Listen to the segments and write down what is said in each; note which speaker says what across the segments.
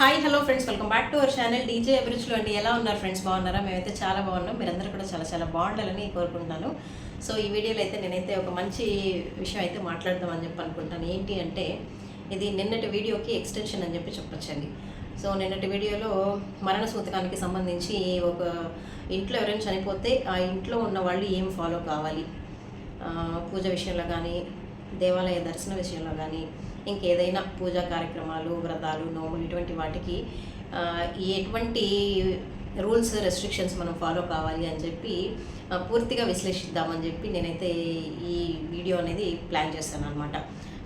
Speaker 1: Hi hello friends welcome back to our channel DJ అభిరుచులు అండి. ఎలా ఉన్నారు ఫ్రెండ్స్ బాగున్నారా? మేమైతే చాలా బాగున్నాం. మీరందరూ కూడా చాలా చాలా బాగుండాలని కోరుకుంటున్నాను. సో ఈ వీడియోలో అయితే నేనైతే ఒక మంచి విషయం అయితే మాట్లాడదామని చెప్పి అనుకుంటాను. ఏంటి అంటే ఇది నిన్నటి వీడియోకి ఎక్స్టెన్షన్ అని చెప్పి చెప్పొచ్చండి. సో నిన్నటి వీడియోలో మరణ సూతకానికి సంబంధించి ఒక ఇంట్లో ఎవరైనా చనిపోతే ఆ ఇంట్లో ఉన్న వాళ్ళు ఏం ఫాలో కావాలి? పూజ విషయంలో కానీ దేవాలయ దర్శన విషయంలో కానీ ఇంకేదైనా పూజా కార్యక్రమాలు వ్రతాలు నోములు ఇటువంటి వాటికి ఎటువంటి రూల్స్ రెస్ట్రిక్షన్స్ మనం ఫాలో కావాలి అని చెప్పి పూర్తిగా విశ్లేషిద్దామని చెప్పి నేనైతే ఈ వీడియో అనేది ప్లాన్ చేస్తాను అనమాట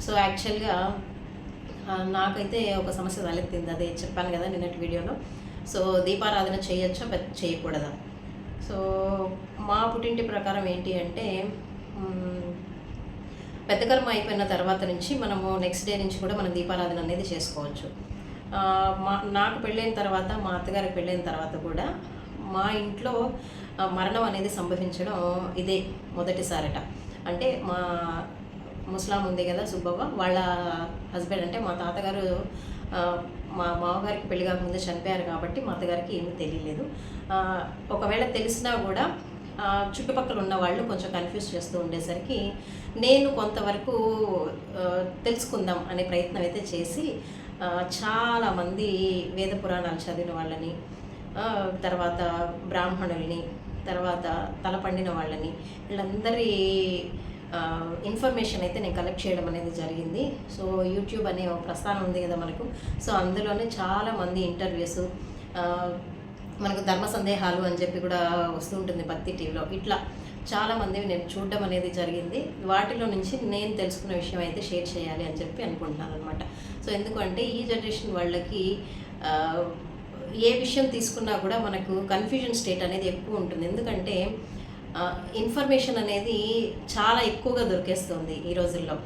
Speaker 1: సో యాక్చువల్గా నాకైతే ఒక సమస్య తలెత్తింది. అదే చెప్పాను కదా నిన్నటి వీడియోలో. సో దీపారాధన చేయొచ్చా? చేయకూడదా? సో మా పుట్టింటి ప్రకారం ఏంటి అంటే పెద్దకర్మ అయిపోయిన తర్వాత నుంచి మనము నెక్స్ట్ డే నుంచి కూడా మనం దీపారాధన అనేది చేసుకోవచ్చు. మా నాకు పెళ్ళైన తర్వాత మా అత్తగారికి పెళ్ళైన తర్వాత కూడా మా ఇంట్లో మరణం అనేది సంభవించడం ఇదే మొదటిసారట. అంటే మా ముస్లాం ఉంది కదా సుబ్బవ్వ వాళ్ళ హస్బెండ్ అంటే మా తాతగారు మా మామగారికి పెళ్ళి కాకముందే చనిపోయారు కాబట్టి మా అత్తగారికి ఏమీ తెలియలేదు. ఒకవేళ తెలిసినా కూడా చుట్టుపక్కల ఉన్న వాళ్ళు కొంచెం కన్ఫ్యూజ్ చేస్తూ ఉండేసరికి నేను కొంతవరకు తెలుసుకుందాం అనే ప్రయత్నం అయితే చేసి చాలామంది వేద పురాణాలు చదివిన వాళ్ళని తర్వాత బ్రాహ్మణుల్ని తర్వాత తలపండిన వాళ్ళని వీళ్ళందరి ఇన్ఫర్మేషన్ అయితే నేను కలెక్ట్ చేయడం అనేది జరిగింది. సో యూట్యూబ్ అనే ఒక ప్రస్థానం ఉంది కదా మనకు. సో అందులోనే చాలామంది ఇంటర్వ్యూస్ మనకు ధర్మ సందేహాలు అని చెప్పి కూడా వస్తూ ఉంటుంది భక్తి టీవీలో. ఇట్లా చాలామంది నేను చూడడం అనేది జరిగింది. వాటిలో నుంచి నేను తెలుసుకున్న విషయం అయితే షేర్ చేయాలి అని చెప్పి అనుకుంటున్నాను అనమాట సో ఎందుకంటే ఈ జనరేషన్ వాళ్ళకి ఏ విషయం తీసుకున్నా కూడా మనకు కన్ఫ్యూజన్ స్టేట్ అనేది ఎక్కువ ఉంటుంది. ఎందుకంటే ఇన్ఫర్మేషన్ అనేది చాలా ఎక్కువగా దొరికేస్తుంది ఈ రోజుల్లో.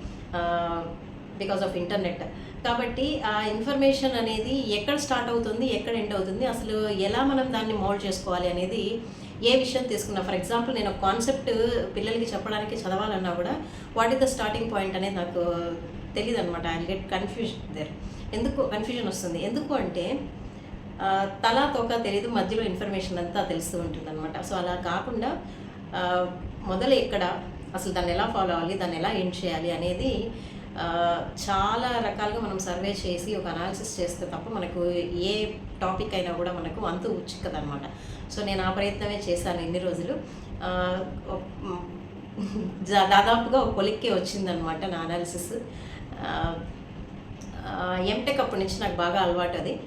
Speaker 1: బికాస్ ఆఫ్ ఇంటర్నెట్ కాబట్టి ఆ ఇన్ఫర్మేషన్ అనేది ఎక్కడ స్టార్ట్ అవుతుంది ఎక్కడ ఎండ్ అవుతుంది అసలు ఎలా మనం దాన్ని మోల్డ్ చేసుకోవాలి అనేది ఏ విషయం తీసుకున్నా ఫర్ ఎగ్జాంపుల్ నేను ఒక కాన్సెప్ట్ పిల్లలకి చెప్పడానికి చదవాలన్నా కూడా what is the starting point అనేది నాకు తెలియదు అనమాట ఐ గెట్ కన్ఫ్యూజన్ దేర్ ఎందుకు కన్ఫ్యూజన్ వస్తుంది? ఎందుకు అంటే తల తోక తెలియదు మధ్యలో ఇన్ఫర్మేషన్ అంతా తెలుస్తూ ఉంటుంది అనమాట సో అలా కాకుండా మొదలు ఎక్కడ అసలు దాన్ని ఎలా ఫాలో అవ్వాలి దాన్ని ఎలా ఎండ్ చేయాలి అనేది చాలా రకాలుగా మనం సర్వే చేసి ఒక అనాలిసిస్ చేస్తే తప్ప మనకు ఏ టాపిక్ అయినా కూడా మనకు అంతు చిక్కదనమాట సో నేను ఆ ప్రయత్నమే చేశాను ఎన్ని రోజులు. ఒక- దాదాపుగా ఒక కొలిక్కే వచ్చిందనమాట నా అనాలిసిస్. ఎంటెక్ అప్పటి నుంచి నాకు బాగా అలవాటు అది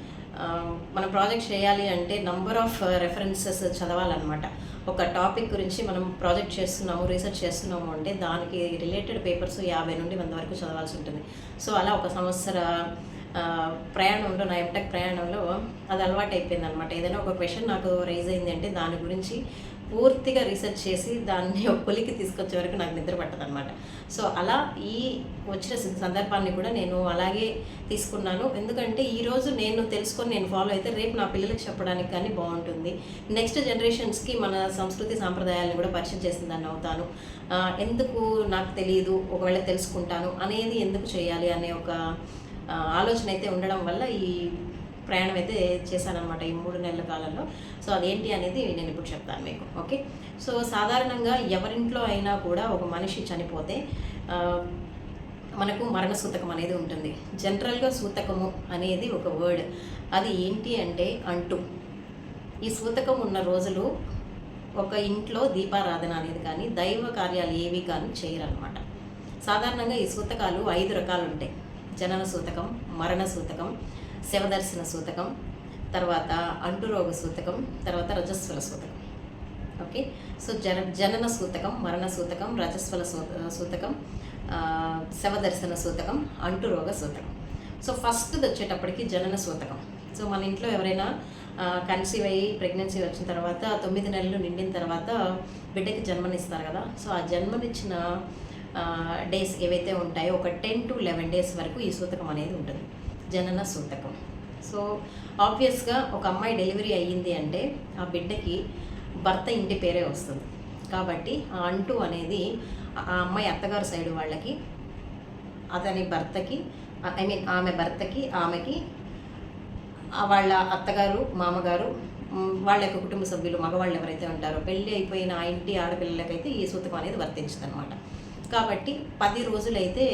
Speaker 1: మనం ప్రాజెక్ట్ చేయాలి అంటే నంబర్ ఆఫ్ రెఫరెన్సెస్ చదవాలన్నమాట. ఒక టాపిక్ గురించి మనం ప్రాజెక్ట్ చేస్తున్నాము రీసెర్చ్ చేస్తున్నాము అంటే దానికి రిలేటెడ్ పేపర్స్ యాభై నుండి వంద వరకు చదవాల్సి ఉంటుంది. సో అలా ఒక సంవత్సర ప్రయాణంలో నా ఎంటెక్ ప్రయాణంలో అది అలవాటు అయిపోయింది అనమాట ఏదైనా ఒక క్వశ్చన్ నాకు రైజ్ అయింది అంటే దాని గురించి పూర్తిగా రీసెర్చ్ చేసి దాన్ని ఒక తీసుకొచ్చే వరకు నాకు నిద్ర పట్టదు అనమాట సో అలా ఈ వచ్చిన సందర్భాన్ని కూడా నేను అలాగే తీసుకున్నాను. ఎందుకంటే ఈరోజు నేను తెలుసుకొని నేను ఫాలో అయితే రేపు నా పిల్లలకి చెప్పడానికి కానీ బాగుంటుంది. నెక్స్ట్ జనరేషన్స్కి మన సంస్కృతి సాంప్రదాయాలను కూడా పరిచయం చేసిందని అవుతాను. ఎందుకు నాకు తెలియదు ఒకవేళ తెలుసుకుంటాను అనేది ఎందుకు చేయాలి అనే ఒక ఆలోచన అయితే ఉండడం వల్ల ఈ ప్రయాణం అయితే చేశానమాట ఈ మూడు నెలల కాలంలో. సో అదేంటి అనేది నేను ఇప్పుడు చెప్తాను మీకు. ఓకే? సో సాధారణంగా ఎవరింట్లో అయినా కూడా ఒక మనిషి చనిపోతే మనకు మరణ సూతకం అనేది ఉంటుంది. జనరల్గా సూతకము అనేది ఒక వర్డ్. అది ఏంటి అంటే అంటు. ఈ సూతకం ఉన్న రోజులు ఒక ఇంట్లో దీపారాధన అనేది కానీ దైవ కార్యాలు ఏవి కానీ చేయరనమాట సాధారణంగా ఈ సూతకాలు ఐదు రకాలు ఉంటాయి. జనన సూతకం మరణ సూతకం శివదర్శన సూతకం తర్వాత అంటురోగ సూతకం తర్వాత రజస్వల సూతకం. ఓకే? సో జన జనన సూతకం మరణ సూతకం రజస్వల సూ సూతకం శవదర్శన సూతకం అంటురోగ సూతకం. సో ఫస్ట్ వచ్చేటప్పటికి జనన సూతకం. సో మన ఇంట్లో ఎవరైనా కన్సీవ్ అయ్యి ప్రెగ్నెన్సీ వచ్చిన తర్వాత తొమ్మిది నెలలు నిండిన తర్వాత బిడ్డకి జన్మనిస్తారు కదా. సో ఆ జన్మనిచ్చిన డేస్ ఏవైతే ఉంటాయో ఒక టెన్ టు లెవెన్ డేస్ వరకు ఈ సూతకం అనేది ఉంటుంది. జనన సూతకం. సో ఆబ్వియస్గా ఒక అమ్మాయి డెలివరీ అయ్యింది అంటే ఆ బిడ్డకి భర్త ఇంటి పేరే వస్తుంది. కాబట్టి ఆ అంటూ అనేది ఆ అమ్మాయి అత్తగారు సైడ్ వాళ్ళకి అతని భర్తకి ఐ మీన్ ఆమె భర్తకి ఆమెకి వాళ్ళ అత్తగారు మామగారు వాళ్ళ యొక్క కుటుంబ సభ్యులు మగవాళ్ళు ఎవరైతే ఉంటారో పెళ్ళి అయిపోయిన ఆ ఇంటి ఆడపిల్లలకైతే ఈ సూతకం అనేది వర్తించదు అనమాట కాబట్టి పది రోజులైతే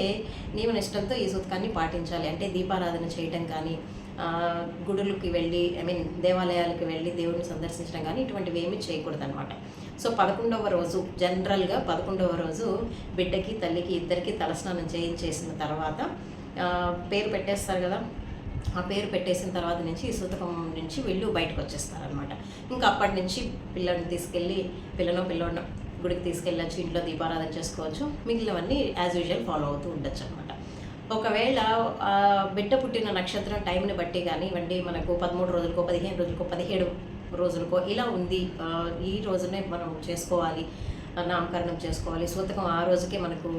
Speaker 1: నియమనిష్టంతో ఈ సూతకాన్ని పాటించాలి. అంటే దీపారాధన చేయటం కానీ గుడులకి వెళ్ళి ఐ మీన్ దేవాలయాలకు వెళ్ళి దేవుడిని సందర్శించడం కానీ ఇటువంటివి ఏమీ చేయకూడదు అనమాట సో పదకొండవ రోజు జనరల్గా పదకొండవ రోజు బిడ్డకి తల్లికి ఇద్దరికి తలస్నానం చేయించేసిన తర్వాత పేరు పెట్టేస్తారు కదా ఆ పేరు పెట్టేసిన తర్వాత నుంచి ఈ సూతకం నుంచి వీళ్ళు బయటకు వచ్చేస్తారనమాట ఇంకా అప్పటి నుంచి పిల్లల్ని తీసుకెళ్ళి పిల్లను పిల్లోడిని గుడికి తీసుకెళ్ళచ్చు ఇంట్లో దీపారాధన చేసుకోవచ్చు. మిగిలినవన్నీ యాజ్ యూజువల్ ఫాలో అవుతూ ఉండొచ్చు అనమాట ఒకవేళ బిడ్డ పుట్టిన నక్షత్రం టైంని బట్టి కానివ్వండి మనకు పదమూడు రోజులకో పదిహేను రోజులకో పదిహేడు రోజులకో ఇలా ఉంది. ఈ రోజునే మనం చేసుకోవాలి నామకరణం చేసుకోవాలి. సూతకం ఆ రోజుకే మనకు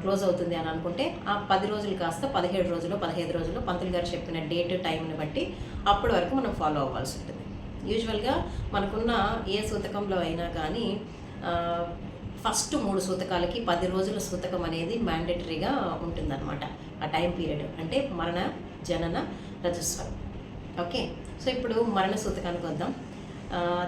Speaker 1: క్లోజ్ అవుతుంది అని అనుకుంటే ఆ పది రోజులు కాస్త పదిహేడు రోజులు పదిహేను రోజులు పంతులు గారు చెప్పిన డేట్ టైంని బట్టి అప్పటి వరకు మనం ఫాలో అవ్వాల్సి ఉంటుంది. యూజువల్గా మనకున్న ఏ సూతకంలో అయినా కానీ ఫస్ట్ మూడు సూతకాలకి పది రోజుల సూతకం అనేది మ్యాండేటరీగా ఉంటుందన్నమాట. ఆ టైం పీరియడ్ అంటే మరణ జనన రజస్వరం. ఓకే సో ఇప్పుడు మరణ సూతకానికి వద్దాం.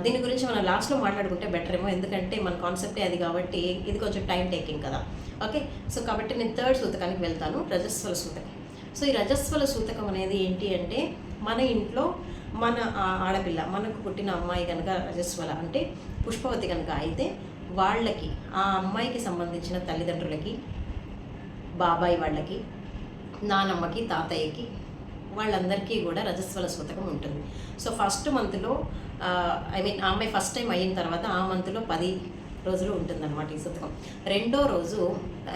Speaker 1: దీని గురించి మనం లాస్ట్లో మాట్లాడుకుంటే బెటర్ ఏమో. ఎందుకంటే మన కాన్సెప్టే అది కాబట్టి ఇది కొంచెం టైం టేకింగ్ కదా. ఓకే సో కాబట్టి నేను థర్డ్ సూతకానికి వెళ్తాను రజస్వల సూతకం. సో ఈ రజస్వల సూతకం అనేది ఏంటి అంటే మన ఇంట్లో మన ఆడపిల్ల మనకు పుట్టిన అమ్మాయి కనుక రజస్వల అంటే పుష్పవతి కనుక అయితే వాళ్ళకి ఆ అమ్మాయికి సంబంధించిన తల్లిదండ్రులకి బాబాయ్ వాళ్ళకి నానమ్మకి తాతయ్యకి వాళ్ళందరికీ కూడా రజస్వల సూతకం ఉంటుంది. సో ఫస్ట్ మంత్లో ఐ మీన్ ఆ అమ్మాయి ఫస్ట్ టైం అయిన తర్వాత ఆ మంత్లో పది రోజులు ఉంటుందన్నమాట ఈ సూతకం. రెండో రోజు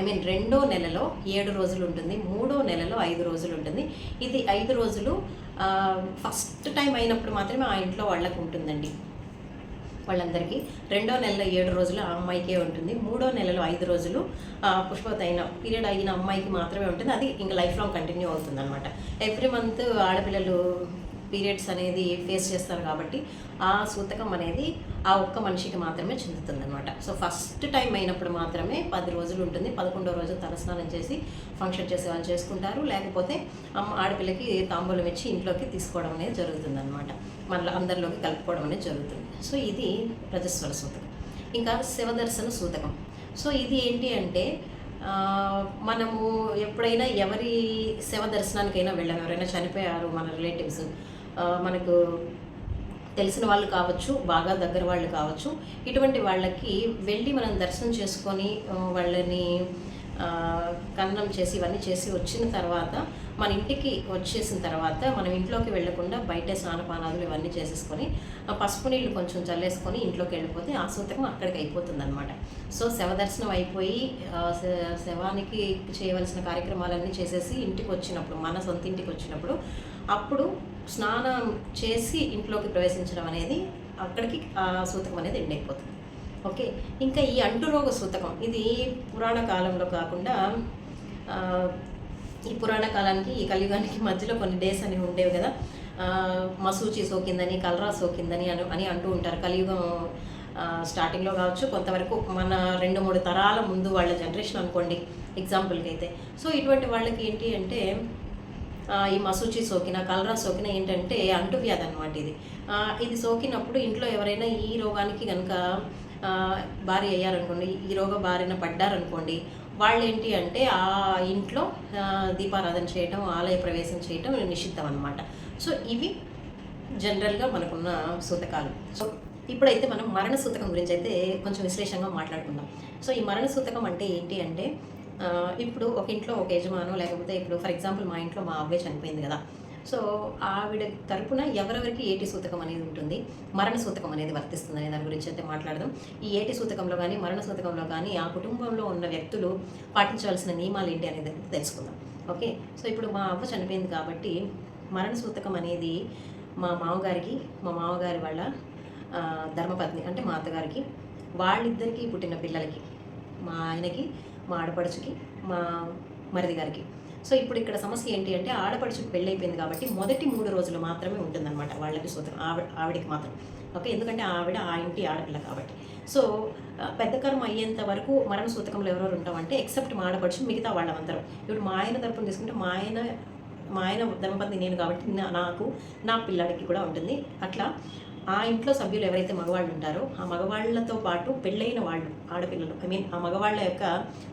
Speaker 1: ఐ మీన్ రెండో నెలలో ఏడు రోజులు ఉంటుంది మూడో నెలలో ఐదు రోజులు ఉంటుంది. ఇది ఐదు రోజులు ఫస్ట్ టైం అయినప్పుడు మాత్రమే ఆ ఇంట్లో వాళ్ళకు ఉంటుందండి. వాళ్ళందరికీ రెండో నెలలో ఏడు రోజులు ఆ అమ్మాయికే ఉంటుంది. మూడో నెలలో ఐదు రోజులు ఆ, పుష్పవతి అయిన పీరియడ్ అయిన అమ్మాయికి మాత్రమే ఉంటుంది. అది ఇంకా లైఫ్ లాంగ్ కంటిన్యూ అవుతుంది అనమాట ఎవ్రీ మంత్ ఆడపిల్లలు పీరియడ్స్ అనేది ఫేస్ చేస్తారు కాబట్టి ఆ సూతకం అనేది ఆ ఒక్క మనిషికి మాత్రమే చెందుతుందన్నమాట. సో ఫస్ట్ టైం అయినప్పుడు మాత్రమే పది రోజులు ఉంటుంది. పదకొండో రోజు తలస్నానం చేసి ఫంక్షన్ చేసే వాళ్ళు చేసుకుంటారు. లేకపోతే అమ్మ ఆడపిల్లకి తాంబూలం ఇచ్చి ఇంట్లోకి తీసుకోవడం అనేది జరుగుతుందన్నమాట. మళ్ళీ అందరిలోకి కలుపుకోవడం అనేది జరుగుతుంది. సో ఇది రజస్వర సూతకం. ఇంకా శివదర్శన సూతకం. సో ఇది ఏంటి అంటే మనము ఎప్పుడైనా ఎవరి శవ దర్శనానికైనా వెళ్ళాం ఎవరైనా చనిపోయారు మన రిలేటివ్స్. మనకు తెలిసిన వాళ్ళు కావచ్చు బాగా దగ్గర వాళ్ళు కావచ్చు ఇటువంటి వాళ్ళకి వెళ్ళి మనం దర్శనం చేసుకొని వాళ్ళని ఆ, కన్నం చేసి ఇవన్నీ చేసి వచ్చిన తర్వాత మన ఇంటికి వచ్చేసిన తర్వాత మనం ఇంట్లోకి వెళ్ళకుండా బయట స్నానపానాదులు ఇవన్నీ చేసేసుకొని ఆ పసుపు నీళ్ళు కొంచెం చల్లేసుకొని ఇంట్లోకి వెళ్ళిపోతే ఆ సూత్రం అక్కడికి అయిపోతుంది అనమాట సో శవ దర్శనం అయిపోయి శవానికి చేయవలసిన కార్యక్రమాలన్నీ చేసేసి ఇంటికి వచ్చినప్పుడు మన సొంత ఇంటికి వచ్చినప్పుడు అప్పుడు స్నానం చేసి ఇంట్లోకి ప్రవేశించడం అనేది అక్కడికి ఆ సూతకం అనేది ఎండ్ అయిపోతుంది. ఓకే? ఇంకా ఈ అంటురోగ సూతకం ఇది పురాణ కాలంలో కాకుండా ఈ పురాణ కాలానికి ఈ కలియుగానికి మధ్యలో కొన్ని డేస్ అని ఉండేవి కదా. మసూచి సోకిందని కలరా సోకిందని అని అని అంటూ ఉంటారు. కలియుగం స్టార్టింగ్లో కావచ్చు కొంతవరకు మన రెండు మూడు తరాల ముందు వాళ్ళ జనరేషన్ అనుకోండి ఎగ్జాంపుల్కి అయితే. సో ఇటువంటి వాళ్ళకి ఏంటి అంటే ఈ మసూచి సోకిన కలరా సోకిన ఏంటంటే అంటువ్యాధి అనమాట ఇది. ఇది సోకినప్పుడు ఇంట్లో ఎవరైనా ఈ రోగానికి కనుక భారీ అయ్యారనుకోండి ఈ రోగ బారిన పడ్డారనుకోండి వాళ్ళు ఏంటి అంటే ఆ ఇంట్లో దీపారాధన చేయటం ఆలయ ప్రవేశం చేయటం నిషిద్ధం అనమాట సో ఇవి జనరల్గా మనకున్న సూతకాలు. సో ఇప్పుడైతే మనం మరణ సూతకం గురించి అయితే కొంచెం విశ్లేషంగా మాట్లాడుకుందాం. సో ఈ మరణ సూతకం అంటే ఏంటి అంటే ఇప్పుడు ఒక ఇంట్లో ఒక యజమాను లేకపోతే ఇప్పుడు ఫర్ ఎగ్జాంపుల్ మా ఇంట్లో మా అవ్వే చనిపోయింది కదా. సో ఆవిడ తరపున ఎవరెవరికి ఏటి సూతకం అనేది ఉంటుంది? మరణ సూతకం అనేది వర్తిస్తుంది అనే దాని గురించి అయితే మాట్లాడదాం. ఈ ఏటి సూతకంలో కానీ మరణ సూతకంలో కానీ ఆ కుటుంబంలో ఉన్న వ్యక్తులు పాటించవలసిన నియమాలు ఏంటి అనేది తెలుసుకుందాం. ఓకే? సో ఇప్పుడు మా అవ్వ చనిపోయింది కాబట్టి మరణ సూతకం అనేది మా మామగారికి మా మామగారి వాళ్ళ ధర్మపత్ని అంటే మా అత్తగారికి వాళ్ళిద్దరికీ పుట్టిన పిల్లలకి మా ఆయనకి మా ఆడపడుచుకి మా మరిది గారికి సో ఇప్పుడు ఇక్కడ సమస్య ఏంటి అంటే ఆడపడుచుకి పెళ్ళైపోయింది కాబట్టి మొదటి మూడు రోజులు మాత్రమే ఉంటుందన్నమాట వాళ్ళకి సూత్రం ఆవిడ ఆవిడకి మాత్రం. ఓకే? ఎందుకంటే ఆవిడ ఆ ఇంటి ఆడపిల్ల కాబట్టి. సో పెద్ద కర్మ అయ్యేంత వరకు మరణ సూతకంలో ఎవరెవరు ఉంటామంటే ఎక్సెప్ట్ మా ఆడపడుచు మిగతా వాళ్ళమందరం. ఇప్పుడు మా ఆయన తరపున తీసుకుంటే మా ఆయన మా ఆయన దంపతి నేను కాబట్టి నా- నాకు నా పిల్లాడికి కూడా ఉంటుంది. అట్లా ఆ ఇంట్లో సభ్యులు ఎవరైతే మగవాళ్ళు ఉంటారో ఆ మగవాళ్ళతో పాటు పెళ్ళైన వాళ్ళు ఆడపిల్లలు ఐ మీన్ ఆ మగవాళ్ళ యొక్క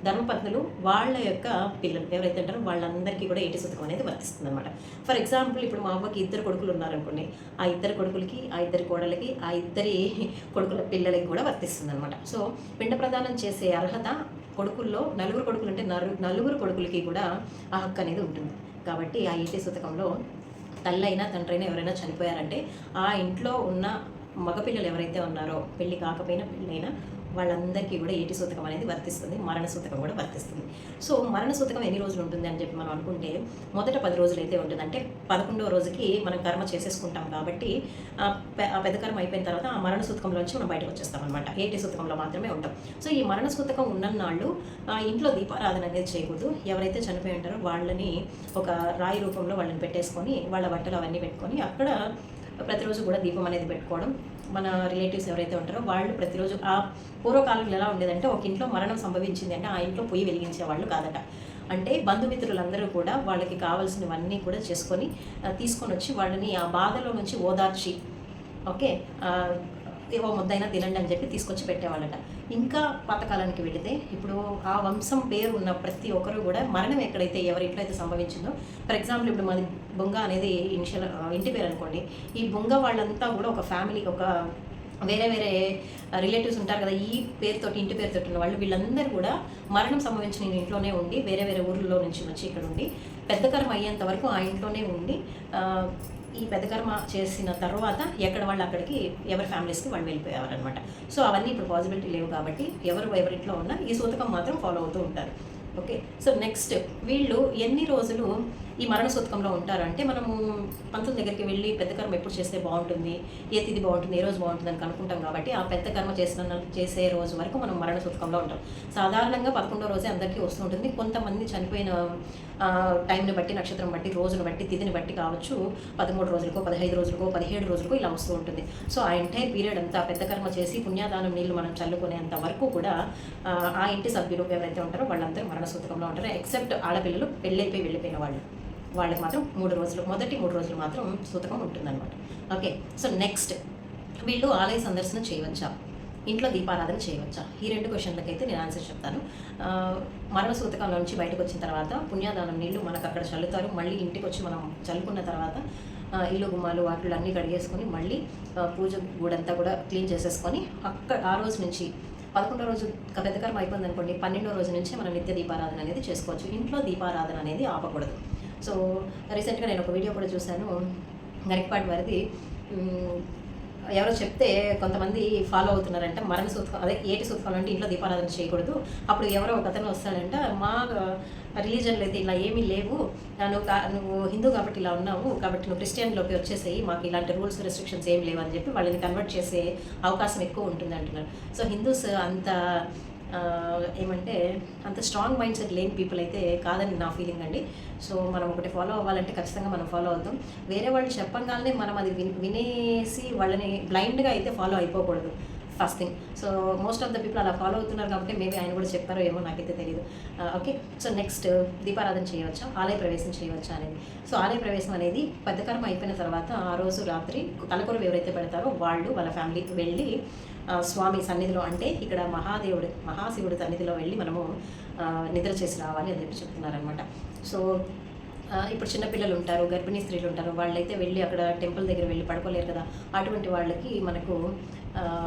Speaker 1: ధర్మపత్నులు వాళ్ళ యొక్క పిల్లలు ఎవరైతే ఉంటారో వాళ్ళందరికీ కూడా ఏటి శతకం అనేది వర్తిస్తుంది అనమాట ఫర్ ఎగ్జాంపుల్ ఇప్పుడు మా అమ్మకి ఇద్దరు కొడుకులు ఉన్నారనుకోండి ఆ ఇద్దరు కొడుకులకి ఆ ఇద్దరి కోడలకి ఆ ఇద్దరి కొడుకుల పిల్లలకి కూడా వర్తిస్తుంది అనమాట సో పిండ ప్రదానం చేసే అర్హత కొడుకుల్లో నలుగురు కొడుకులు అంటే నలు నలుగురు కొడుకులకి కూడా ఆ హక్కు అనేది ఉంటుంది. కాబట్టి ఆ ఈటీ శతకంలో తల్లైనా తండ్రైనా ఎవరైనా చనిపోయారంటే ఆ ఇంట్లో ఉన్న మగపిల్లలు ఎవరైతే ఉన్నారో పెళ్ళి కాకపోయినా పెళ్ళైనా వాళ్ళందరికీ కూడా ఏటి సూతకం అనేది వర్తిస్తుంది మరణ సూతకం కూడా వర్తిస్తుంది. సో మరణ సూతకం ఎన్ని రోజులు ఉంటుంది అని చెప్పి మనం అనుకుంటే మొదట పది రోజులు అయితే ఉంటుంది అంటే పదకొండవ రోజుకి మనం కర్మ చేసేసుకుంటాం కాబట్టి ఆ పెద్ద కర్మ అయిపోయిన తర్వాత ఆ మరణ సూతకంలోంచి మనం బయటకు వచ్చేస్తాం అనమాట ఏటి సూతకంలో మాత్రమే ఉంటాం. సో ఈ మరణ సూతకం ఉన్నన్నాళ్ళు ఇంట్లో దీపారాధన అనేది చేయకూడదు. ఎవరైతే చనిపోయి ఉంటారో వాళ్ళని ఒక రాయి రూపంలో వాళ్ళని పెట్టేసుకొని వాళ్ళ బట్టలు అవన్నీ పెట్టుకొని అక్కడ ప్రతిరోజు కూడా దీపం అనేది పెట్టుకోవడం మన రిలేటివ్స్ ఎవరైతే ఉంటారో వాళ్ళు ప్రతిరోజు ఆ పూర్వకాలంలో ఎలా ఉండేదంటే ఒక ఇంట్లో మరణం సంభవించింది అంటే ఆ ఇంట్లో పొయ్యి వెలిగించే వాళ్ళు కాదట. అంటే బంధుమిత్రులందరూ కూడా వాళ్ళకి కావాల్సినవన్నీ కూడా చేసుకొని తీసుకొని వచ్చి వాళ్ళని ఆ బాధలో నుంచి ఓదార్చి ఓకే ఓ ఏవో ముద్దైనా తినండి అని చెప్పి తీసుకొచ్చి పెట్టేవాళ్ళట. ఇంకా పాతకాలానికి వెళితే ఇప్పుడు ఆ వంశం పేరు ఉన్న ప్రతి ఒక్కరు కూడా మరణం ఎక్కడైతే ఎవరి ఇంట్లో అయితే సంభవించిందో ఫర్ ఎగ్జాంపుల్ ఇప్పుడు మాది బొంగ అనేది ఇనిషియల్ ఇంటి పేరు అనుకోండి. ఈ బొంగ వాళ్ళంతా కూడా ఒక ఫ్యామిలీ ఒక వేరే వేరే రిలేటివ్స్ ఉంటారు కదా ఈ పేరుతోటి ఇంటి పేరుతోటి ఉన్న వాళ్ళు వీళ్ళందరూ కూడా మరణం సంభవించిన ఇంట్లోనే ఉండి వేరే వేరే ఊర్లలో నుంచి వచ్చి ఇక్కడ ఉండి పెద్ద కర్మ అయ్యేంత వరకు ఆ ఇంట్లోనే ఉండి ఈ పెదకర్మ చేసిన తర్వాత ఎక్కడ వాళ్ళు అక్కడికి ఎవరి ఫ్యామిలీస్కి వాళ్ళు వెళ్ళిపోయేవారనమాట సో అవన్నీ ఇప్పుడు పాసిబిలిటీ లేవు కాబట్టి ఎవరు ఎవరింట్లో ఉన్నా ఈ సూతకం మాత్రం ఫాలో అవుతూ ఉంటారు. ఓకే సో నెక్స్ట్ వీళ్ళు ఎన్ని రోజులు ఈ మరణ సూతకంలో ఉంటారు అంటే మనము పంతుల దగ్గరికి వెళ్ళి పెద్ద కర్మ ఎప్పుడు చేస్తే బాగుంటుంది ఏ తిథి బాగుంటుంది ఏ రోజు బాగుంటుంది అని అనుకుంటాం కాబట్టి ఆ పెద్ద కర్మ చేసిన చేసే రోజు వరకు మనం మరణ సూతకంలో ఉంటాం. సాధారణంగా పదకొండో రోజే అందరికీ వస్తూ ఉంటుంది. కొంతమంది చనిపోయిన టైంని బట్టి నక్షత్రం బట్టి రోజును బట్టి తిథిని బట్టి కావచ్చు పదమూడు రోజులకో పదిహేను రోజులకో పదిహేడు రోజులకో ఇలా వస్తూ ఉంటుంది. సో ఆ ఎంటైర్ పీరియడ్ అంతా పెద్ద కర్మ చేసి పుణ్యాదానం నీళ్ళు మనం చల్లుకునేంత వరకు కూడా ఆ, ఆ ఇంటి సభ్యులు ఎవరైతే ఉంటారో వాళ్ళందరూ మరణ సూతకంలో ఉంటారు. ఎక్సెప్ట్ ఆడపిల్లలు పెళ్ళైపోయి వెళ్ళిపోయిన వాళ్ళు. వాళ్ళకి మాత్రం మూడు రోజులు మొదటి మూడు రోజులు మాత్రం సూతకం ఉంటుందన్నమాట. ఓకే సో నెక్స్ట్ వీళ్ళు ఆలయ సందర్శన చేయవచ్చా? ఇంట్లో దీపారాధన చేయవచ్చా? ఈ రెండు క్వశ్చన్లకైతే నేను ఆన్సర్ చెప్తాను. మరణ సూతకంలో నుంచి బయటకు వచ్చిన తర్వాత పుణ్యాదానం నీళ్ళు మనకు అక్కడ చల్లుతారు. మళ్ళీ ఇంటికి వచ్చి మనం చల్లుకున్న తర్వాత ఇల్లు గుమ్మాలు వాటిలు అన్నీ కడిగేసుకొని మళ్ళీ పూజ గూడంతా కూడా క్లీన్ చేసేసుకొని అక్కడ ఆ రోజు నుంచి పదకొండో రోజు పెద్దకరం అయిపోయింది అనుకోండి పన్నెండో రోజు నుంచి మనం నిత్య దీపారాధన అనేది చేసుకోవచ్చు. ఇంట్లో దీపారాధన అనేది ఆపకూడదు. సో రీసెంట్గా నేను ఒక వీడియో కూడా చూశాను. గరికపాటి వారిది. ఎవరో చెప్తే కొంతమంది ఫాలో అవుతున్నారంట మరణ సూత్రం అదే ఏటి సూత్రాలు అంటే ఇంట్లో దీపారాధన చేయకూడదు. అప్పుడు ఎవరో ఒక అతను వస్తాడంట మా రిలీజన్లో అయితే ఇలా ఏమీ లేవు. నువ్వు కా- నువ్వు హిందూ కాబట్టి ఇలా ఉన్నావు. కాబట్టి నువ్వు క్రిస్టియన్లోకి వచ్చేసేయి. మాకు ఇలాంటి రూల్స్ రెస్ట్రిక్షన్స్ ఏం లేవు అని చెప్పి వాళ్ళని కన్వర్ట్ చేసే అవకాశం ఎక్కువ ఉంటుంది అంటున్నారు సో హిందూస్ అంత ఏమంటే అంత స్ట్రాంగ్ మైండ్ సెట్ లేని పీపుల్ అయితే కాదని నా ఫీలింగ్ అండి. సో మనం ఒకటి ఫాలో అవ్వాలంటే ఖచ్చితంగా మనం ఫాలో అవుతాం. వేరే వాళ్ళు చెప్పగానే మనం అది విన్ వినేసి వాళ్ళని బ్లైండ్గా అయితే follow అయిపోకూడదు. First thing so most of the people అలా ఫాలో అవుతున్నారు కాబట్టి మేబీ ఆయన కూడా చెప్పారో ఏమో నాకైతే తెలియదు ఓకే సో నెక్స్ట్ దీపారాధన చేయవచ్చా? ఆలయ ప్రవేశం చేయవచ్చా అనేది. సో ఆలయ ప్రవేశం అనేది పెద్దకరం అయిపోయిన తర్వాత ఆ రోజు రాత్రి తలకొరవు ఎవరైతే పెడతారో వాళ్ళు వాళ్ళ ఫ్యామిలీ వెళ్ళి స్వామి సన్నిధిలో అంటే ఇక్కడ మహాదేవుడు మహాశివుడి సన్నిధిలో వెళ్ళి మనము నిద్ర చేసి రావాలి అని చెప్పి చెప్తున్నారనమాట సో ఇప్పుడు చిన్నపిల్లలు ఉంటారు గర్భిణీ స్త్రీలు ఉంటారు వాళ్ళైతే వెళ్ళి అక్కడ టెంపుల్ దగ్గర వెళ్ళి పడుకోలేరు కదా అటువంటి వాళ్ళకి మనకు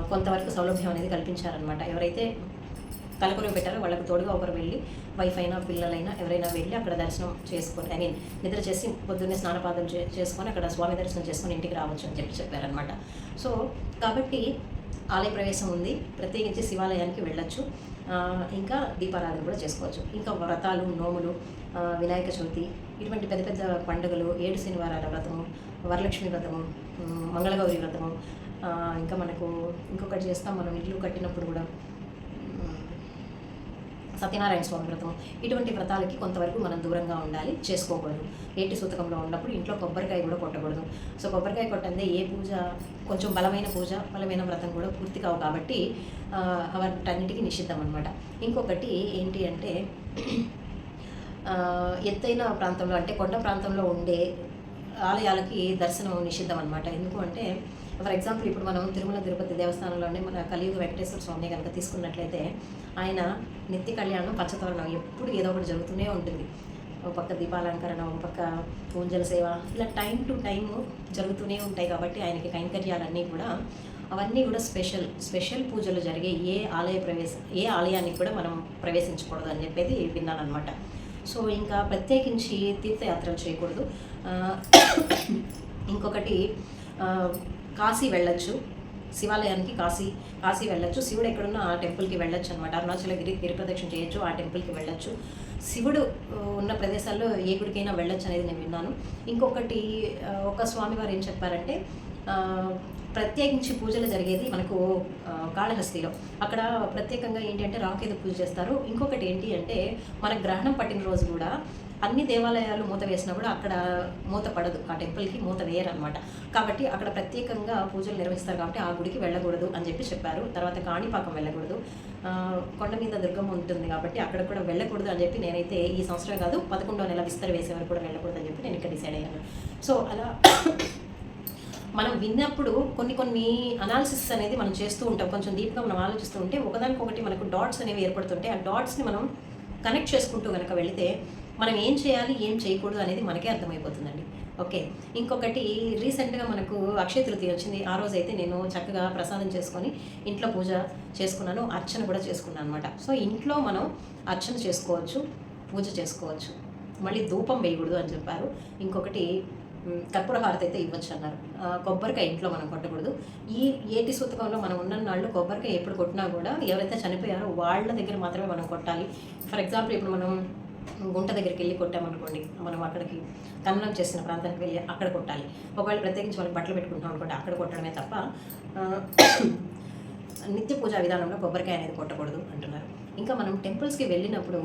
Speaker 1: కొంతవరకు సౌలభ్యం అనేది కల్పించారనమాట ఎవరైతే తలకొరవి పెట్టారో వాళ్ళకి తోడుగా ఒకరు వెళ్ళి వైఫ్ అయినా పిల్లలైనా ఎవరైనా వెళ్ళి అక్కడ దర్శనం చేసుకొని ఐ మీన్ నిద్ర చేసి పొద్దున్నే స్నానపాదం చేసుకొని అక్కడ స్వామి దర్శనం చేసుకొని ఇంటికి రావచ్చు అని చెప్పి చెప్పారనమాట సో కాబట్టి ఆలయ ప్రవేశం ఉంది. ప్రత్యేకించి శివాలయానికి వెళ్ళొచ్చు. ఇంకా దీపారాధన కూడా చేసుకోవచ్చు. ఇంకా వ్రతాలు నోములు వినాయక చవితి ఇటువంటి పెద్ద పెద్ద పండుగలు ఏడు శనివారాల వ్రతము వరలక్ష్మి వ్రతము మంగళగౌరి వ్రతము ఇంకా మనకు ఇంకొకటి చేస్తాం. మనం ఇల్లు కట్టినప్పుడు కూడా సత్యనారాయణ స్వామి వ్రతం. ఇటువంటి వ్రతాలకి కొంతవరకు మనం దూరంగా ఉండాలి చేసుకోకూడదు. ఏటి సూతకంలో ఉన్నప్పుడు ఇంట్లో కొబ్బరికాయ కూడా కొట్టకూడదు. సో కొబ్బరికాయ కొట్టందే ఏ పూజ? కొంచెం బలమైన పూజ బలమైన వ్రతం కూడా పూర్తి కావు కాబట్టి వాటన్నిటికీ నిషిద్ధం అనమాట ఇంకొకటి ఏంటి అంటే ఎత్తైన ప్రాంతంలో అంటే కొండ ప్రాంతంలో ఉండే ఆలయాలకి దర్శనం నిషిద్ధం అనమాట ఎందుకు అంటే ఫర్ ఎగ్జాంపుల్ ఇప్పుడు మనం తిరుమల తిరుపతి దేవస్థానంలోనే మన కలియుగ వెంకటేశ్వర స్వామిని కనుక తీసుకున్నట్లయితే ఆయన నెత్తి కళ్యాణం పచ్చతోరణం ఎప్పుడు ఏదో ఒకటి జరుగుతూనే ఉంటుంది. ఒక పక్క దీపాలంకరణ ఒక పక్క పూజల సేవ ఇలా టైం టు టైం జరుగుతూనే ఉంటాయి కాబట్టి ఆయనకి కైంకర్యాలన్నీ కూడా అవన్నీ కూడా స్పెషల్ స్పెషల్ పూజలు జరిగే ఏ ఆలయ ప్రవేశ ఏ ఆలయానికి కూడా మనం ప్రవేశించకూడదు అని చెప్పేది విన్నాను సో ఇంకా ప్రత్యేకించి తీర్థయాత్రలు చేయకూడదు. ఇంకొకటి కాశీ వెళ్ళొచ్చు. శివాలయానికి కాశీ కాశీ వెళ్ళొచ్చు. శివుడు ఎక్కడున్నా ఆ టెంపుల్కి వెళ్ళొచ్చు అనమాట అరుణాచలగిరి గిరిప్రదక్షిణ చేయొచ్చు ఆ టెంపుల్కి వెళ్ళొచ్చు. శివుడు ఉన్న ప్రదేశాల్లో ఏ గుడికైనా వెళ్ళొచ్చు అనేది నేను విన్నాను. ఇంకొకటి ఒక స్వామివారు ఏం చెప్పారంటే ప్రత్యేకించి పూజలు జరిగేది మనకు కాళహస్తిలో. అక్కడ ప్రత్యేకంగా ఏంటి అంటే పూజ చేస్తారు. ఇంకొకటి ఏంటి అంటే మన గ్రహణం పట్టిన రోజు కూడా అన్ని దేవాలయాలు మూత వేసినా కూడా అక్కడ మూత పడదు. ఆ టెంపుల్కి మూత వేయరనమాట కాబట్టి అక్కడ ప్రత్యేకంగా పూజలు నిర్వహిస్తారు కాబట్టి ఆ గుడికి వెళ్ళకూడదు అని చెప్పి చెప్పారు. తర్వాత కాణిపాకం వెళ్ళకూడదు. కొండ మీద దుర్గం ఉంటుంది కాబట్టి అక్కడ కూడా వెళ్ళకూడదు అని చెప్పి నేనైతే ఈ సంవత్సరం కాదు పదకొండో నెల విస్తరి వేసే వరకు కూడా వెళ్ళకూడదు అని చెప్పి నేను ఇక్కడ డిసైడ్ అయ్యాను. సో అలా మనం విన్నప్పుడు కొన్ని కొన్ని అనాలిసిస్ అనేది మనం చేస్తూ ఉంటాం. కొంచెం డీప్గా మనం ఆలోచిస్తూ ఉంటే ఒకదానికొకటి మనకు డాట్స్ అనేవి ఏర్పడుతుంటే ఆ డాట్స్ని మనం కనెక్ట్ చేసుకుంటూ కనుక వెళితే మనం ఏం చేయాలి ఏం చేయకూడదు అనేది మనకే అర్థమైపోతుందండి. ఓకే ఇంకొకటి రీసెంట్గా మనకు అక్షయ తృతీయ వచ్చింది. ఆ రోజు అయితే నేను చక్కగా ప్రసాదం చేసుకొని ఇంట్లో పూజ చేసుకున్నాను అర్చన కూడా చేసుకున్నాను అనమాట సో ఇంట్లో మనం అర్చన చేసుకోవచ్చు పూజ చేసుకోవచ్చు. మళ్ళీ ధూపం వేయకూడదు అని చెప్పారు. ఇంకొకటి కర్పూర హారతి అయితే ఇవ్వచ్చు అన్నారు. కొబ్బరికాయ ఇంట్లో మనం కొట్టకూడదు. ఈ ఏటి సూతకంలో మనం ఉన్న నాళ్ళు కొబ్బరికాయ ఎప్పుడు కొట్టినా కూడా ఎవరైతే చనిపోయారో వాళ్ళ దగ్గర మాత్రమే మనం కొట్టాలి. ఫర్ ఎగ్జాంపుల్ ఇప్పుడు మనం గుంట దగ్గరికి వెళ్ళి కొట్టామనుకోండి మనం అక్కడికి కన్నం చేసిన ప్రాంతానికి వెళ్ళి అక్కడ కొట్టాలి. ఒకవేళ ప్రత్యేకించి వాళ్ళకి బట్టలు పెట్టుకుంటాం అనుకోండి అక్కడ కొట్టడమే తప్ప నిత్య పూజా విధానంలో కొబ్బరికాయ అనేది కొట్టకూడదు అంటున్నారు. ఇంకా మనం టెంపుల్స్కి వెళ్ళినప్పుడు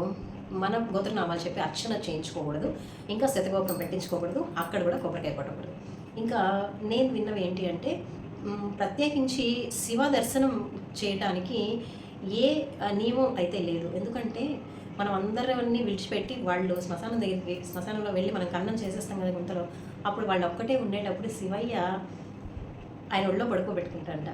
Speaker 1: మన గోత్రనామాలు చెప్పి అర్చన చేయించుకోకూడదు ఇంకా శతగోపురం పెట్టించుకోకూడదు అక్కడ కూడా కొబ్బరికాయ కొట్టకూడదు. ఇంకా నేను విన్నవి ఏంటి అంటే ప్రత్యేకించి శివ దర్శనం చేయటానికి ఏ నియమం అయితే లేదు. ఎందుకంటే మనం అందరిని విడిచిపెట్టి వాళ్ళు శ్మశానం దగ్గరికి శ్మశానంలో వెళ్ళి మనం కన్నం చేసేస్తాం కదా గుంతలో అప్పుడు వాళ్ళు ఒక్కటే ఉండేటప్పుడు శివయ్య ఆయన ఒళ్ళో పడుకోబెట్టుకుంటారంట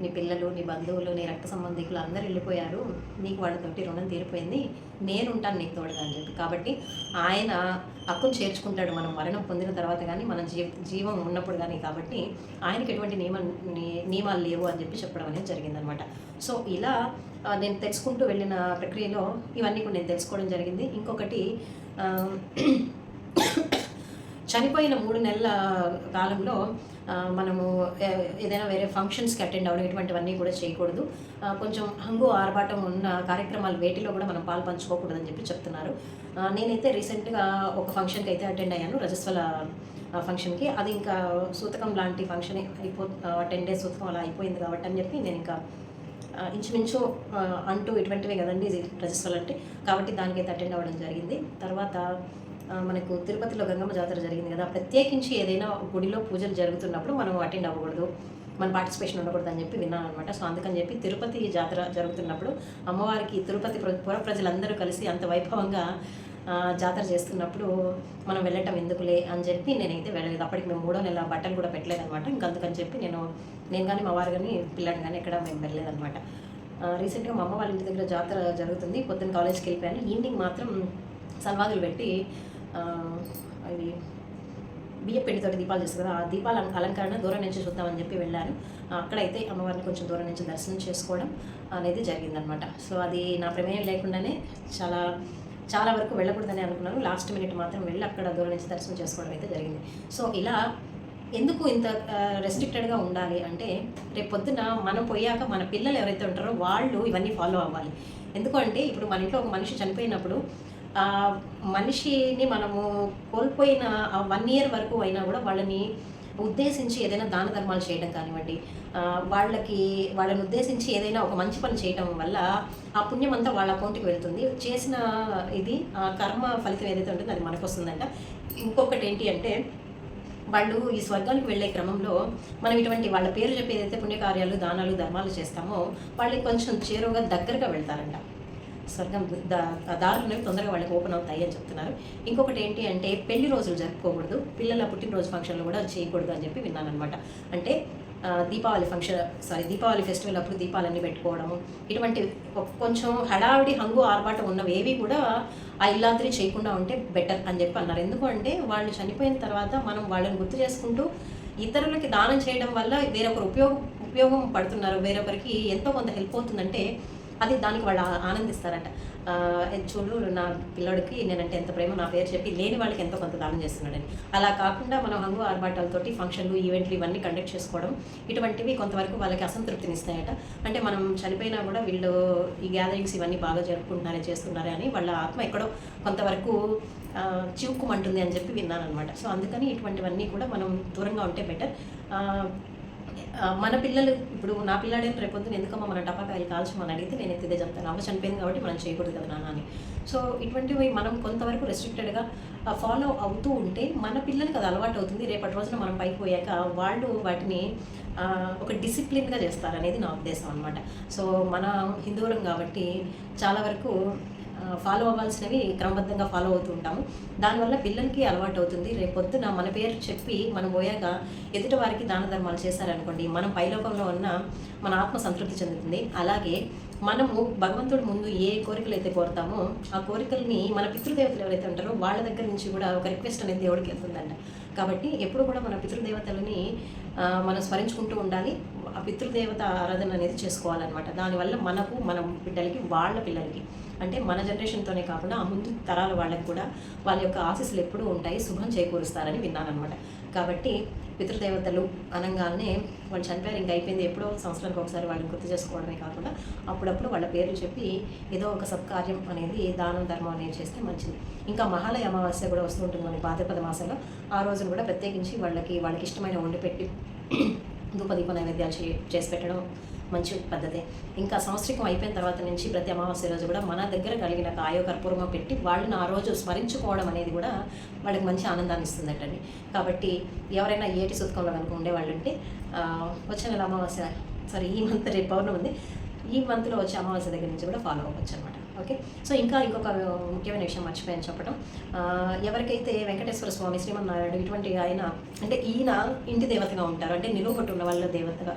Speaker 1: నీ పిల్లలు నీ బంధువులు నీ రక్త సంబంధికులు అందరూ వెళ్ళిపోయారు నీకు వాళ్ళతోటి రుణం తీరిపోయింది నేను ఉంటాను నీకు తోడుగా అని చెప్పి. కాబట్టి ఆయన హక్కును చేర్చుకుంటాడు మనం మరణం పొందిన తర్వాత కానీ మన జీవ జీవం ఉన్నప్పుడు కానీ కాబట్టి ఆయనకి ఎటువంటి నియమ ని- నియమాలు లేవు అని చెప్పి చెప్పడం అనేది జరిగిందనమాట. సో ఇలా నేను తెలుసుకుంటూ వెళ్ళిన ప్రక్రియలో ఇవన్నీ కూడా నేను తెలుసుకోవడం జరిగింది. ఇంకొకటి చనిపోయిన మూడు నెలల కాలంలో మనము ఏదైనా వేరే ఫంక్షన్స్కి అటెండ్ అవ్వడం ఇటువంటివన్నీ కూడా చేయకూడదు. కొంచెం హంగు ఆర్భాటం ఉన్న కార్యక్రమాలు వేటిలో కూడా మనం పాలు పంచుకోకూడదని చెప్పి చెప్తున్నారు. నేనైతే రీసెంట్గా ఒక ఫంక్షన్కి అయితే అటెండ్ అయ్యాను రజస్వల ఫంక్షన్కి. అది ఇంకా సూతకం లాంటి ఫంక్షన్ అయిపో టెన్ డేస్ సూతకం అలా అయిపోయింది కాబట్టి అని చెప్పి నేను ఇంకా ఇంచుమించు అంటూ ఇటువంటివే కదండి ఇది అంటే. కాబట్టి దానికైతే అటెండ్ అవ్వడం జరిగింది. తర్వాత మనకు తిరుపతిలో గంగమ్మ జాతర జరిగింది కదా. ప్రత్యేకించి ఏదైనా గుడిలో పూజలు జరుగుతున్నప్పుడు మనం అటెండ్ అవ్వకూడదు. మన పార్టిసిపేషన్ ఉండకూడదు అని చెప్పి విన్నాను అనమాట సో అందుకని చెప్పి తిరుపతి జాతర జరుగుతున్నప్పుడు అమ్మవారికి తిరుపతి పుర ప్రజలందరూ కలిసి అంత వైభవంగా జాతర చేస్తున్నప్పుడు మనం వెళ్ళటం ఎందుకులే అని చెప్పి నేనైతే వెళ్ళలేదు. అప్పటికి మేము మూడో నెల బట్టలు కూడా పెట్టలేదు అనమాట ఇంకా అందుకని చెప్పి నేను నేను కానీ మా వారు కానీ పిల్లని కానీ ఎక్కడ మేము వెళ్ళలేదనమాట రీసెంట్గా మా అమ్మ వాళ్ళ ఇంటి దగ్గర జాతర జరుగుతుంది. పొద్దున్న కాలేజ్కి వెళ్ళిపోయాను. ఈవినింగ్ మాత్రం సన్వాదులు పెట్టి అది అవి బియ్య పిండితోటి దీపాలు చేస్తారు కదా ఆ దీపాల అలంకరణ దూరం నుంచి చూద్దామని చెప్పి వెళ్ళాను అక్కడైతే అమ్మవారిని కొంచెం దూరం నుంచి దర్శనం చేసుకోవడం అనేది జరిగిందనమాట సో అది నా ప్రమేయం లేకుండానే చాలా చాలా వరకు వెళ్ళకూడదని అనుకున్నాను. లాస్ట్ మినిట్ మాత్రం వెళ్ళి అక్కడ దూరం నుంచి దర్శనం చేసుకోవడం అయితే జరిగింది. సో ఇలా ఎందుకు ఇంత రెస్ట్రిక్టెడ్గా ఉండాలి అంటే రేపు పొద్దున మనం పోయాక మన పిల్లలు ఎవరైతే ఉంటారో వాళ్ళు ఇవన్నీ ఫాలో అవ్వాలి. ఎందుకంటే ఇప్పుడు మన ఇంట్లో ఒక మనిషి చనిపోయినప్పుడు మనిషిని మనము కోల్పోయిన వన్ ఇయర్ వరకు అయినా కూడా వాళ్ళని ఉద్దేశించి ఏదైనా దాన ధర్మాలు చేయడం కానివ్వండి వాళ్ళకి వాళ్ళని ఉద్దేశించి ఏదైనా ఒక మంచి పని చేయడం వల్ల ఆ పుణ్యం అంతా వాళ్ళ అకౌంట్కి వెళ్తుంది. చేసిన ఇది ఆ కర్మ ఫలితం ఏదైతే ఉంటుందో అది మనకు వస్తుందంట. ఇంకొకటి ఏంటి అంటే వాళ్ళు ఈ స్వర్గానికి వెళ్ళే క్రమంలో మనం ఇటువంటి వాళ్ళ పేరు చెప్పి ఏదైతే పుణ్యకార్యాలు దానాలు ధర్మాలు చేస్తామో వాళ్ళకి కొంచెం చేరువుగా దగ్గరగా వెళ్తారంట. స్వర్గం దారులు అనేవి తొందరగా వాళ్ళకి ఓపెన్ అవుతాయి అని చెప్తున్నారు. ఇంకొకటి ఏంటి అంటే పెళ్ళి రోజులు జరుపుకోకూడదు పిల్లల పుట్టినరోజు ఫంక్షన్లు కూడా చేయకూడదు అని చెప్పి విన్నాను అనమాట అంటే Deepavali function sorry Deepavali festival అప్పుడు దీపాలన్నీ పెట్టుకోవడము ఇటువంటి కొంచెం హడావిడి హంగు ఆర్భాటం ఉన్నవి ఏవి కూడా ఆ ఇల్లాద్రి చేయకుండా ఉంటే బెటర్ అని చెప్పి అన్నారు. ఎందుకంటే వాళ్ళు చనిపోయిన తర్వాత మనం వాళ్ళని గుర్తు చేసుకుంటూ ఇతరులకి దానం చేయడం వల్ల వేరొకరు ఉపయోగం ఉపయోగం పడుతున్నారు. వేరొకరికి ఎంతో కొంత హెల్ప్ అవుతుందంటే అది దానికి వాళ్ళు ఆనందిస్తారంట. ఆనందిస్తారట చూడు నా పిల్లోడికి నేనంటే ఎంత ప్రేమ నా పేరు చెప్పి లేని వాళ్ళకి ఎంతో కొంత దానం చేస్తున్నాడని. అలా కాకుండా మనం హంగు ఆర్భాటాలతోటి ఫంక్షన్లు ఈవెంట్లు ఇవన్నీ కండక్ట్ చేసుకోవడం ఇటువంటివి కొంతవరకు వాళ్ళకి అసంతృప్తినిస్తాయట. అంటే మనం చనిపోయినా కూడా వీళ్ళు ఈ గ్యాదరింగ్స్ ఇవన్నీ బాగా జరుపుకుంటున్నారే చేస్తున్నారే అని వాళ్ళ ఆత్మ ఎక్కడో కొంతవరకు చివుక్కుమంటుంది అని చెప్పి విన్నాను అనమాట సో అందుకని ఇటువంటివన్నీ కూడా మనం దూరంగా ఉంటే బెటర్. మన పిల్లలు ఇప్పుడు నా పిల్లాడే రేపొద్దున ఎందుకమ్మా మన టపాకాయలు కాల్చమని అడిగితే నేను ఎత్తిదే చెప్తాను. అమ్మ చనిపోయింది కాబట్టి మనం చేయకూడదు కదా నాన్న అని. సో ఇటువంటివి మనం కొంతవరకు రెస్ట్రిక్టెడ్గా ఫాలో అవుతూ ఉంటే మన పిల్లలకి అది అలవాటు అవుతుంది. రేపటి రోజున మనం పైకి పోయాక వాళ్ళు వాటిని ఒక డిసిప్లిన్గా చేస్తారనేది నా ఉద్దేశం అనమాట సో మన హిందువులం కాబట్టి చాలా వరకు ఫాలో అవ్వాల్సినవి క్రమబద్ధంగా ఫాలో అవుతూ ఉంటాము. దానివల్ల పిల్లలకి అలవాటు అవుతుంది. రేపొద్దున మన పేరు చెప్పి మనం పోయాక ఎదుటి వారికి దాన ధర్మాలు చేశారనుకోండి మనం పైలోకంలో ఉన్న మన ఆత్మ సంతృప్తి చెందుతుంది. అలాగే మనము భగవంతుడి ముందు ఏ కోరికలు అయితే కోరుతామో ఆ కోరికల్ని మన పితృదేవతలు ఎవరైతే ఉంటారో వాళ్ళ దగ్గర నుంచి కూడా ఒక రిక్వెస్ట్ అనేది దేవుడికి వెళ్తుందంట. కాబట్టి ఎప్పుడు కూడా మన పితృదేవతలని మనం స్మరించుకుంటూ ఉండాలి. ఆ పితృదేవత ఆరాధన అనేది చేసుకోవాలన్నమాట. దానివల్ల మనకు మన బిడ్డలకి వాళ్ళ పిల్లలకి అంటే మన జనరేషన్తోనే కాకుండా ఆ ముందు తరాల వాళ్ళకి కూడా వాళ్ళ యొక్క ఆశీస్సులు ఎప్పుడూ ఉంటాయి శుభం చేకూరుస్తారని విన్నానమాట కాబట్టి పితృదేవతలు అనగానే వాళ్ళు చనిపోయారు ఇంకా అయిపోయింది ఎప్పుడో సంవత్సరానికి ఒకసారి వాళ్ళని గుర్తు చేసుకోవడమే కాకుండా అప్పుడప్పుడు వాళ్ళ పేర్లు చెప్పి ఏదో ఒక సత్కార్యం అనేది దానం ధర్మం అనేది చేస్తే మంచిది. ఇంకా మహాలయ అమావాస్య కూడా వస్తుంటుంది మన భాద్రపద మాసంలో. ఆ రోజున కూడా ప్రత్యేకించి వాళ్ళకి వాళ్ళకి ఇష్టమైన వండి పెట్టి ధూపదీప నైవేద్యాలు చే చేసి పెట్టడం మంచి పద్ధతి. ఇంకా సంవత్సరం అయిపోయిన తర్వాత నుంచి ప్రతి అమావాస్య రోజు కూడా మన దగ్గర కలిగిన కాయో కర్పూరమో పెట్టి వాళ్ళని ఆ రోజు స్మరించుకోవడం అనేది కూడా వాళ్ళకి మంచి ఆనందాన్ని ఇస్తుందటండి. కాబట్టి ఎవరైనా ఏటి సుతకంలో కనుక ఉండేవాళ్ళు ఉంటే వచ్చే నెల అమావాస్య సారీ ఈ మంత్ రేపు పౌర్ణం ఉంది. ఈ మంత్లో వచ్చే అమావాస్య దగ్గర నుంచి కూడా ఫాలో అవ్వచ్చు అనమాట ఓకే సో ఇంకా ఇంకొక ముఖ్యమైన విషయం మర్చిపోయాను చెప్పడం ఎవరికైతే వెంకటేశ్వర స్వామి శ్రీమన్నారాయణ ఇటువంటి ఆయన అంటే ఈయన ఇంటి దేవతగా ఉంటారు అంటే నిలువపట్టు ఉన్న వాళ్ళ దేవతగా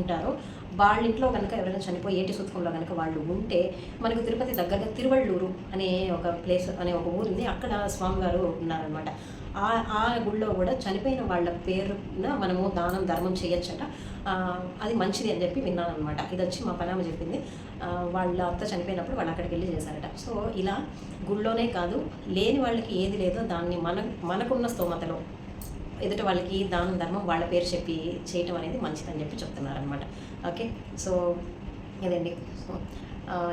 Speaker 1: ఉంటారు. వాళ్ళ ఇంట్లో కనుక ఎవరైనా చనిపోయి ఏటి సుతకంలో కనుక వాళ్ళు ఉంటే మనకు తిరుపతి దగ్గరగా తిరువళ్ళూరు అనే ఒక ప్లేస్ అనే ఒక ఊరు ఉంది అక్కడ స్వామివారు ఉన్నారనమాట ఆ ఆ గుళ్ళో కూడా చనిపోయిన వాళ్ళ పేరున మనము దానం ధర్మం చేయొచ్చట. అది మంచిది అని చెప్పి విన్నాను అనమాట ఇది వచ్చి మా పనామ చెప్పింది. వాళ్ళ అత్త చనిపోయినప్పుడు వాళ్ళు అక్కడికి వెళ్ళి చేశారట. సో ఇలా గుళ్ళోనే కాదు లేని వాళ్ళకి ఏది లేదో దాన్ని మన మనకున్న స్తోమతలో ఎదుటి వాళ్ళకి దానం ధర్మం వాళ్ళ పేరు చెప్పి చేయటం అనేది మంచిదని చెప్పి చెప్తున్నారనమాట ఓకే? సో ఇదండి. సో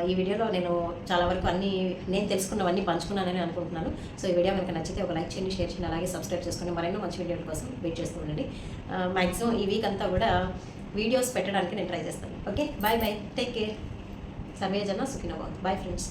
Speaker 1: ఈ వీడియోలో నేను చాలా వరకు అన్ని నేను తెలుసుకున్నవన్నీ పంచుకున్నానని అనుకుంటున్నాను. సో ఈ వీడియో కనుక నచ్చితే ఒక లైక్ చేయండి షేర్ చేయండి అలాగే సబ్స్క్రైబ్ చేసుకోండి మరెన్నో మంచి వీడియోల కోసం వెయిట్ చేస్తూ ఉండండి. మ్యాక్సిమం ఈ వీక్ అంతా కూడా వీడియోస్ పెట్టడానికి నేను ట్రై చేస్తాను. Okay? Bye bye. Take care. సర్వేజన జన బాయ్ ఫ్రెండ్స్.